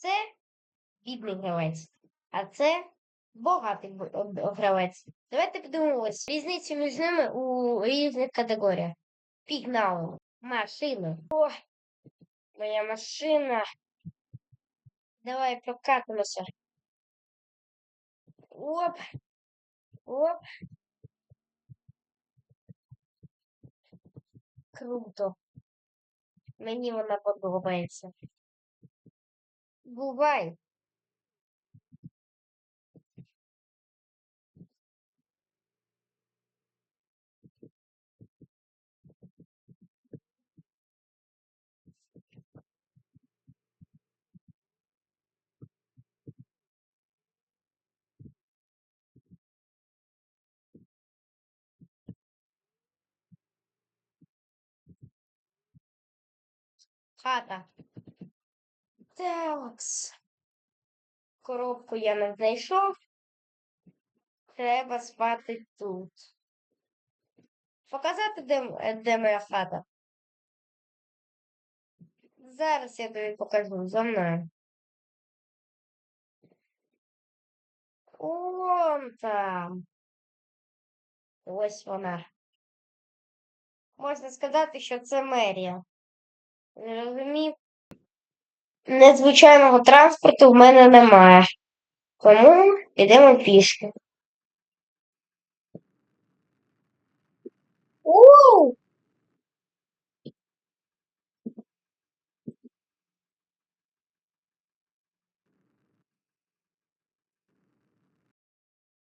Це бідний гравець, а це багатий б- гравець. Давайте подивимось різницю між ними у різних категоріях. Пігнали. Машина. О, моя машина. Давай прокатимося. Оп. Оп. Круто. Мені вона подобається. Бувай. Хата. Такс. Коробку я не знайшов. Треба спати тут. Показати, де, де моя хата. Зараз я тобі покажу за мною. Вон там. Ось вона. Можна сказати, що це мерія. Зрозумів? Незвичайного транспорту в мене немає. Тому підемо пішки. У!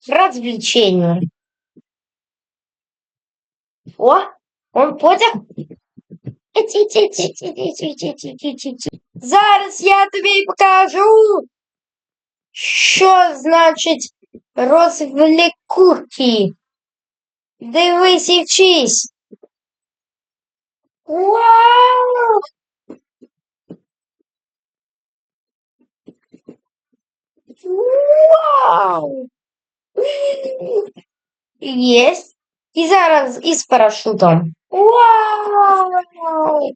Развлечения. О, он потяг. Зараз я тобі покажу, що значить розвлікухи. Дивись і вчись. Вау! Вау! Есть. І зараз із парашутом. Вау!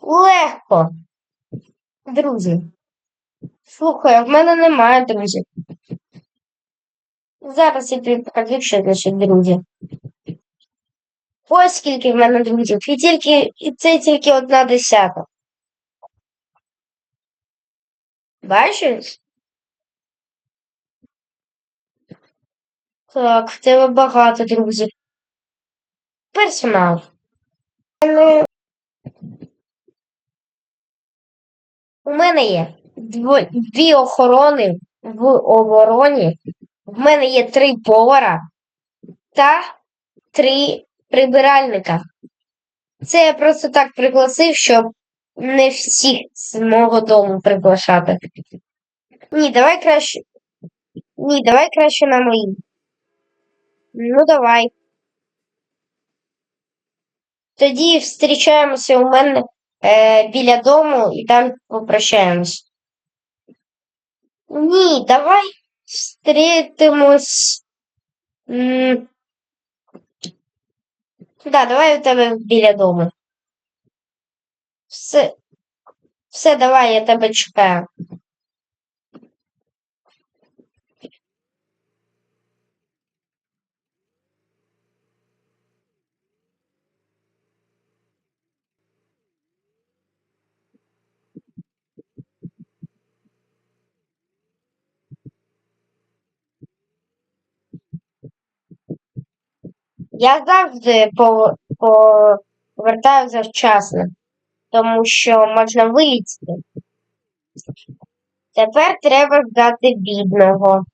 Легко. Друзі. Слухай, в мене немає друзів. Зараз я тобі покажу, що значить друзі. Ось скільки в мене друзів. І тільки і це тільки одна десята. Бачиш? Так, в тебе багато друзів. Персонал. У мене є дві охорони в обороні. В мене є три повара та три прибиральника. Це я просто так пригласив, щоб не всіх з мого дому приглашати. Ні, давай краще. Ні, давай краще на мої. Ну, давай. Тоді зустрічаємося у мене е, біля дому і там попрощаємось. Ні, давай зустрітимось. Да, давай у тебе біля дому. Все, все, давай, я тебе чекаю. Я завжди по- по- повертаю завчасно, тому що можна вилізти. Тепер треба ждати бідного.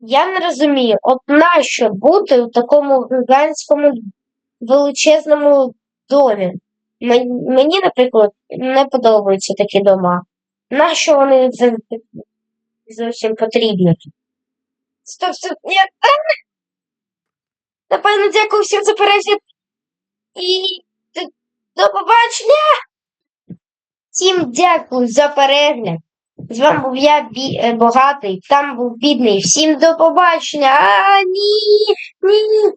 Я не розумію, от нащо бути у такому гігантському величезному домі? Мені, наприклад, не подобаються такі дома. Нащо вони зовсім потрібні? Стоп, стоп, ні. Напевно, дякую всім за перегляд. І до побачення. Всім дякую за перегляд. З вами був я бі... е, богатий, там був бідний. Всім до побачення. А, ні, ні.